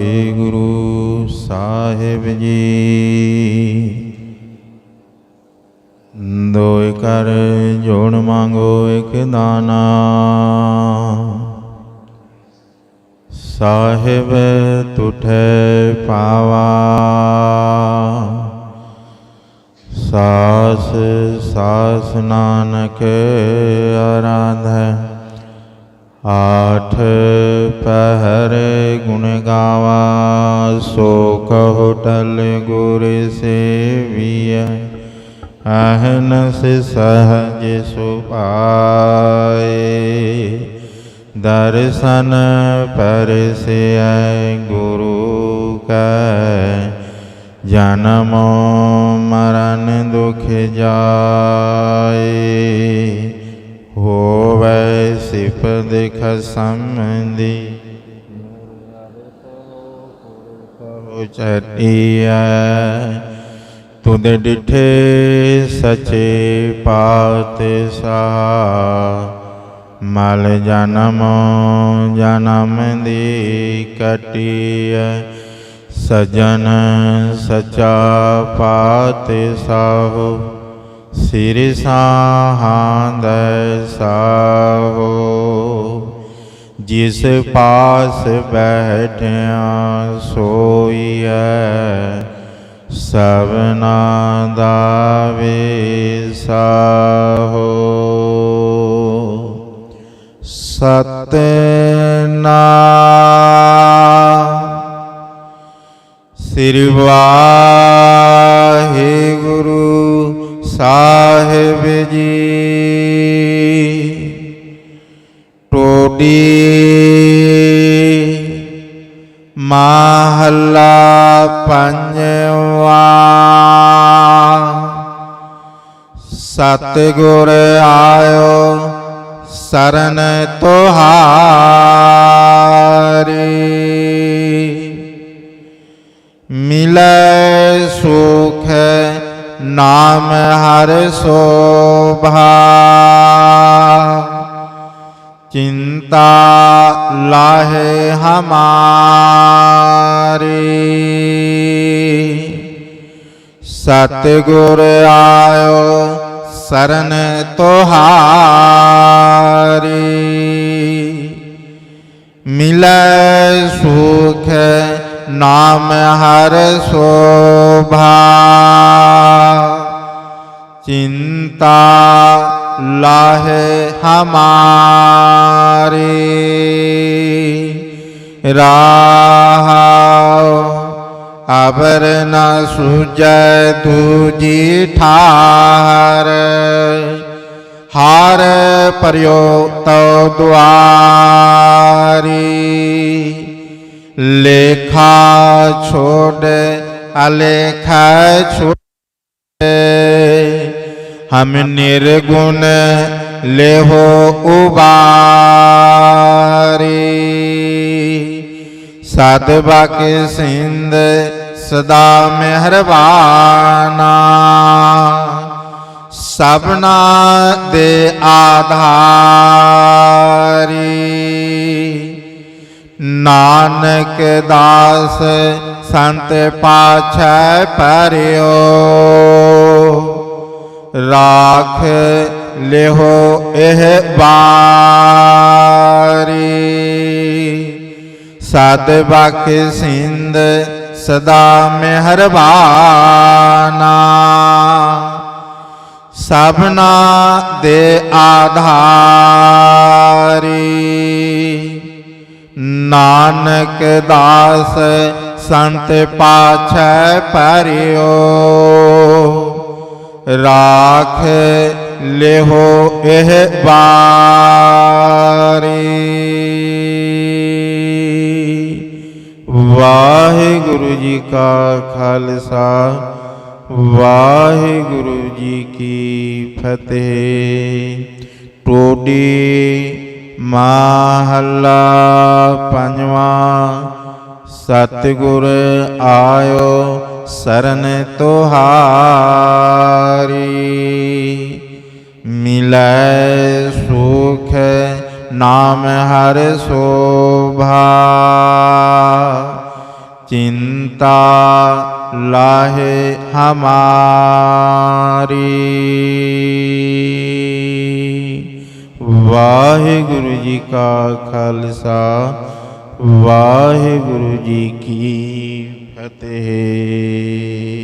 ਸ੍ਰੀ ਗੁਰੂ ਸਾਹਿਬ ਜੀ। ਦੋਇ ਕਰ ਜੋੜ ਮੰਗੋ ਇਕ ਦਾਨਾ। ਸਾਹਿਬ ਤੁਠੈ ਪਾਵਾ। ਸਾਸ ਸਾਸ ਨਾਨਕ ਆਰਾਧੈ ਆਠ ਪਹਿਰ ਗੁਣ ਗਾਵਾ ਸੋ ਕਹੋ ਟਲ ਗੁਰ ਸੇਵੀਐ। ਅਹਨਸ ਸਹਜ ਸੁਪਾਏ ਦਰਸ਼ਨ ਪਰਸਿਐ ਗੁਰੂ ਕੈ। ਜਨਮ ਮਰਨ ਦੁਖ ਜਾਏ, ਹੋਵੇ सिपद खसमदी चटिया, तुद डिठे सचे पात सा। मल जनम जनम दी कटिया। सजन सचा पात साहु। सिरसाहद साहो जिस पास बैठिया सोई है सबना दावे साहो सतना सिरवाहे ਸਾਹਿਬ ਜੀ। ਟੋਡੀ ਮਹੱਲਾ ਪੰਜਵਾ। ਸਤਿਗੁਰ ਆਇਓ ਸਰਨ ਤੁਹਾਰੀ। शोभा। चिंता लाहे हमारे। सतगुर आयो शरण तोहारी। मिल सुख नाम हर शोभा। चिंता लह हमारे। राह अबर न सुजय दूजी ठार। हार प्रयोग तो द्वारी। लेखा छोड़, अलेखा छोड़ ਛੋੜ ਹਮ ਨਿਰਗੁਣ ਲੇਹੋ ਉਬਾਰੀ। ਸਤ ਬਾਕੇ ਸਿੰਧ ਸਦਾ ਮਿਹਰਬਾਨਾ। ਸਭਨਾ ਦੇ ਆਧਾਰੀ। ਨਾਨਕ ਦਾਸ ਸੰਤ ਪਾਛੈ ਪਰਿਓ। ਰਾਖ ਲਿਹੋ ਇਹ ਬਾਰੀ ਸਤ ਬਖ ਸਿੰਧ ਸਦਾ ਮਿਹਰਬਾਨਾ। ਸਭਨਾ ਦੇ ਆਧਾਰੀ। ਨਾਨਕ ਦਾਸ संत पाछ परियो। राख लेहो एह बारी। वाहे गुरु जी का खालसा वाहे गुरु जी की फतेह। टोडी महला पंजवा ਸਤਿਗੁਰ ਆਇਓ ਸਰਨ ਤੁਹਾਰੀ। ਮਿਲੈ ਸੁਖ ਨਾਮ ਹਰ ਸੋਭਾ। ਚਿੰਤਾ ਲਾਹੇ ਹਮਾਰੀ। ਵਾਹਿਗੁਰੂ ਜੀ ਕਾ ਖਾਲਸਾ। ਵਾਹਿਗੁਰੂ ਜੀ ਕੀ ਫਤਿਹ।